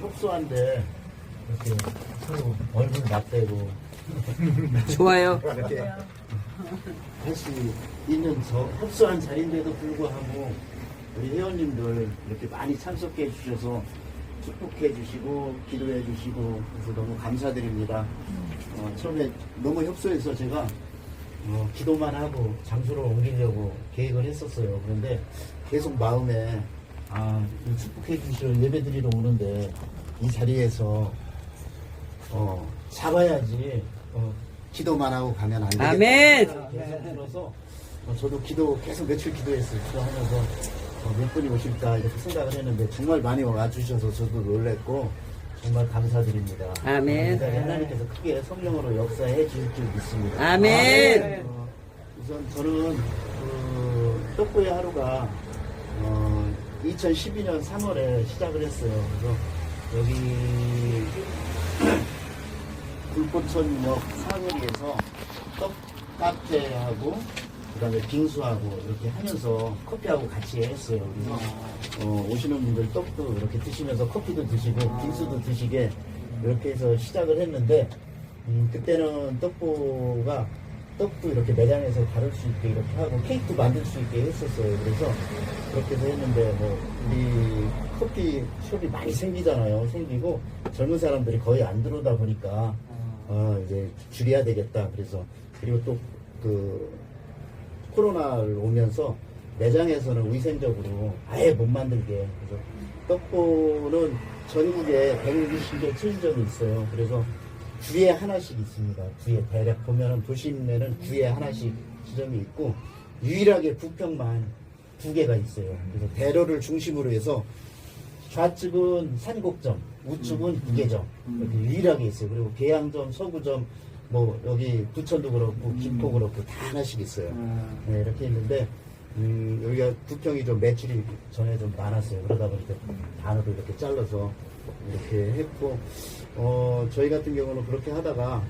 협소한데 이렇게 서로 얼굴 맞대고 좋아요. 이렇게 할 수 있는 저 협소한 자리인데도 불구하고 우리 회원님들 이렇게 많이 참석해 주셔서 축복해 주시고 기도해 주시고 그래서 너무 감사드립니다. 어, 처음에 너무 협소해서 제가 어, 기도만 하고 장소를 옮기려고 계획을 했었어요. 그런데 계속 마음에 아, 이 축복해 주실 예배 드리러 오는데 이 자리에서 어, 잡아야지 어, 기도만 하고 가면 안 되겠다. 아멘. 계속 들어서 어, 저도 기도 계속 며칠 기도했어요. 기도하면서 어, 몇 분이 오실까 이렇게 생각을 했는데 정말 많이 와주셔서 저도 놀랬고 정말 감사드립니다. 아멘. 그러니까 하나님께서 크게 성령으로 역사해 주실 줄 믿습니다. 아멘. 어, 우선 저는 그 떡구의 하루가 어, 2012년 3월에 시작을 했어요. 그래서 여기 불꽃천역 사거리에서 떡 카페하고 그다음에 빙수하고 이렇게 하면서 커피하고 같이 했어요. 그래서 어, 오시는 분들 떡도 이렇게 드시면서 커피도 드시고 빙수도 드시게 이렇게 해서 시작을 했는데 음, 그때는 떡보가 떡도 이렇게 매장에서 다룰 수 있게 이렇게 하고 케이크도 만들 수 있게 했었어요. 그래서 그렇게 해서 했는데 뭐 우리 커피 숍이 많이 생기잖아요. 생기고 젊은 사람들이 거의 안 들어오다 보니까 어 이제 줄여야 되겠다. 그래서 그리고 또그 코로나를 오면서 매장에서는 위생적으로 아예 못 만들게 그래서 떡보는 전국에 120개 체인점이 있어요. 그래서 주에 하나씩 있습니다. 주에 대략 보면은 도심에는 주에 하나씩 지점이 있고 유일하게 부평만 두 개가 있어요. 그래서 대로를 중심으로 해서 좌측은 산곡점, 우측은 부계점 이렇게 유일하게 있어요. 그리고 계양점, 서구점, 뭐 여기 부천도 그렇고 김포 그렇고 다 하나씩 있어요. 네, 이렇게 있는데 음, 여기가 부평이 좀 매출이 전에 좀 많았어요. 그러다 보니까 단어도 이렇게 잘라서 이렇게 했고 어, 저희 같은 경우는 그렇게 하다가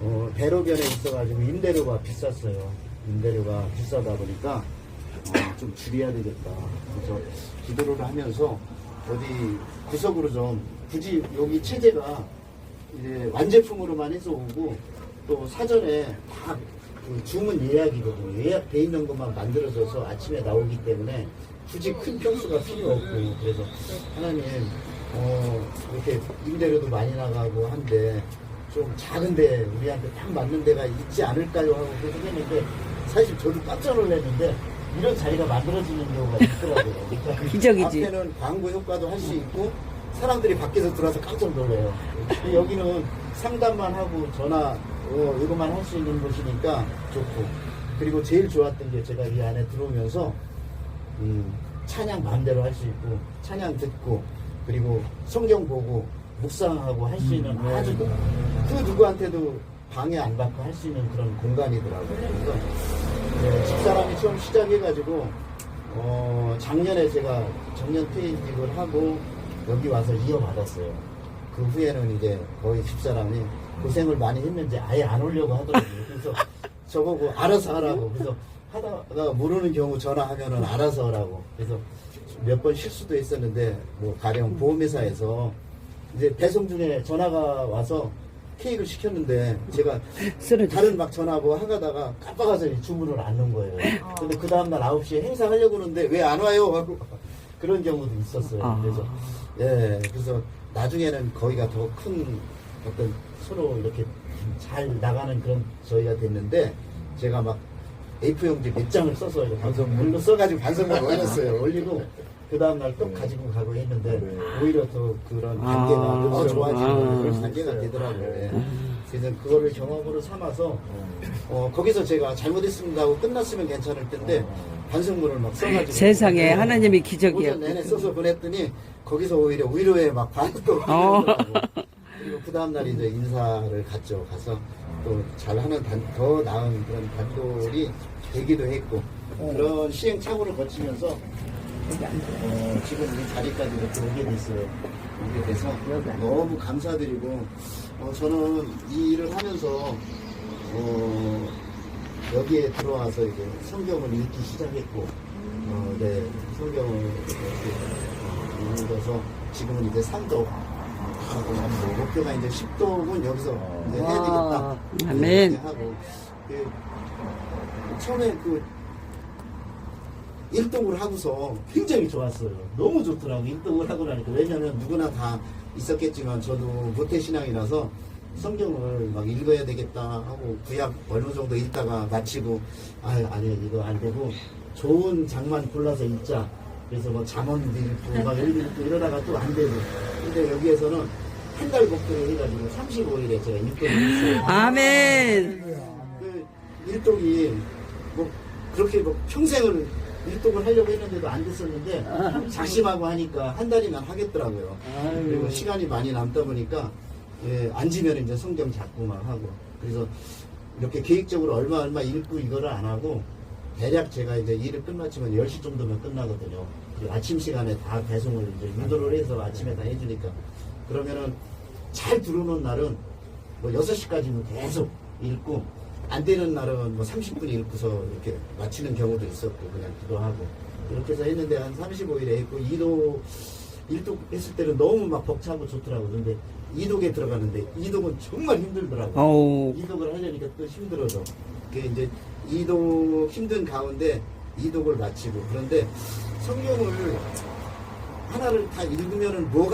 어, 대로변에 있어가지고 임대료가 비쌌어요. 임대료가 비싸다 보니까 어, 좀 줄여야 되겠다. 그래서 기도를 하면서 어디 구석으로 좀 굳이 여기 체제가 이제 완제품으로만 해서 오고 또 사전에 다그 주문 예약이거든요. 예약돼 있는 것만 만들어져서 아침에 나오기 때문에 굳이 큰 평수가 필요 없고 그래서 하나님 어, 이렇게 임대료도 많이 나가고 한데 좀 작은데 우리한테 딱 맞는 데가 있지 않을까요 하고 계속 했는데 사실 저도 깜짝 놀랐는데 이런 자리가 만들어지는 경우가 있더라고요. 그러니까 기적이지. 앞에는 광고 효과도 할 수 있고 사람들이 밖에서 들어와서 깜짝 놀래요. 여기는 상담만 하고 전화 어, 이것만 할 수 있는 곳이니까 좋고 그리고 제일 좋았던 게 제가 이 안에 들어오면서 음, 찬양 마음대로 할 수 있고 찬양 듣고 그리고 성경 보고 묵상하고 할 수 있는 아주 그, 그 누구한테도 방해 안 받고 할 수 있는 그런 공간이더라고요. 그래서 네, 집사람이 처음 시작해가지고 어, 작년에 제가 정년 퇴직을 하고 여기 와서 이어받았어요. 그 후에는 이제 거의 집사람이 고생을 많이 했는지 아예 안 오려고 하더라고요. 그래서 저보고 알아서 하라고. 그래서 하다가 모르는 경우 전화하면은 알아서 하라고. 그래서 몇 번 실수도 했었는데 뭐 가령 보험회사에서 이제 배송 중에 전화가 와서 케이크를 시켰는데 제가. 다른 막 전화하고 하다가 깜빡아서 이 주문을 안 넣은 거예요. 근데 그 다음날 9시에 행사하려고 하는데 왜 안 와요? 하고 그런 경우도 있었어요. 아. 그래서, 예, 그래서 나중에는 거기가 더큰 어떤 서로 이렇게 잘 나가는 그런 저희가 됐는데 제가 막 A4용지 몇 장을 써서 반성문로 써가지고 반성문 올렸어요. 올리고 그 다음날 또 가지고 가고 했는데 오히려 더 그런 아. 관계가 더 좋아지는 아. 그런 관계가 되더라고요. 예. 그래서 그거를 경험으로 삼아서 어, 거기서 제가 잘못했습니다 하고 끝났으면 괜찮을 텐데 반성문을 막 써가지고 세상에 하나님이 오전 기적이었고. 내내 써서 보냈더니 거기서 오히려 위로에 막 반도 어. 그리고 그 다음날 이제 인사를 갔죠. 가서 또 잘하는 단, 더 나은 그런 단돌이 되기도 했고 그런 시행착오를 거치면서 어, 지금 이 자리까지 이렇게 오게 됐어요. 오게 돼서 너무 감사드리고 어, 저는 이 일을 하면서 어, 여기에 들어와서 이제 성경을 읽기 시작했고 어, 네, 성경을 이렇게 어, 읽어서 지금은 이제 3도 하고 뭐 목표가 이제 10도는 여기서 이제 해야 와, 되겠다. 아멘. 이렇게 하고 그 처음에 그 일독을 하고서 굉장히 좋았어요. 너무 좋더라고 일독을 하고 나니까 왜냐면 누구나 다 있었겠지만 저도 모태 신앙이라서 성경을 막 읽어야 되겠다 하고 그냥 어느 정도 읽다가 마치고 아 아니 이거 안 되고 좋은 장만 골라서 읽자 그래서 뭐 잠언도 읽고 막 여기도 읽고 이러다가 또 안 되고 근데 여기에서는 한달 목표를 해가지고 35일에 제가 일독을 했어요. 아멘. 그 일독이 뭐 그렇게 뭐 평생을 일독을 하려고 했는데도 안 됐었는데 작심하고 하니까 한 달이면 하겠더라고요. 그리고 시간이 많이 남다 보니까 예, 앉으면 이제 성경 잡고 막 하고 그래서 이렇게 계획적으로 얼마 얼마 읽고 이거를 안 하고 대략 제가 이제 일을 끝마치면 10시 정도면 끝나거든요. 아침 시간에 다 배송을 이제 유도를 해서 아침에 다 해주니까. 그러면은 잘 들어오는 날은 뭐 6시까지는 계속 읽고 안 되는 날은 뭐 30분 읽고서 이렇게 마치는 경우도 있었고 그냥 기도하고. 이렇게 해서 했는데 한 35일에 했고 2도 1독 했을 때는 너무 막 벅차고 좋더라고 근데 2독에 들어가는데 2독은 정말 힘들더라고 어우, 이독을 하려니까 또 힘들어서 그 이제 이독 힘든 가운데 이독을 마치고. 그런데 성경을 하나를 다 읽으면은 뭐가